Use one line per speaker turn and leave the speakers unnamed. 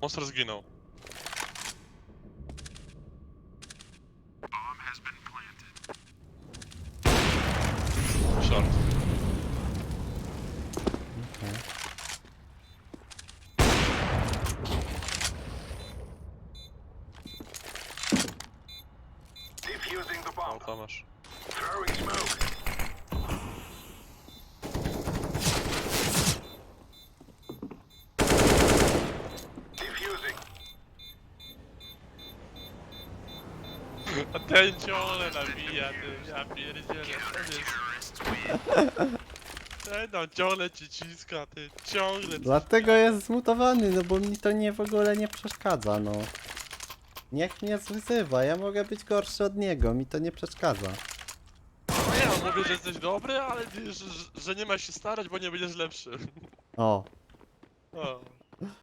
Monster zginął. Short.
Okej.
Defusing the
No,
bomb.
Tomasz.
Throwing
A ten ciągle nabija, ty, ja pierdzielę, ten jest... Ten no, ciągle ci ciska, ty, ciągle ci-
Dlatego jest zmutowany, no bo mi to nie w ogóle nie przeszkadza, no. Niech mnie zwyzywa, ja mogę być gorszy od niego, mi to nie przeszkadza.
No nie, on mówi, że jesteś dobry, ale że, że nie masz się starać, bo nie będziesz lepszy.
O,
O.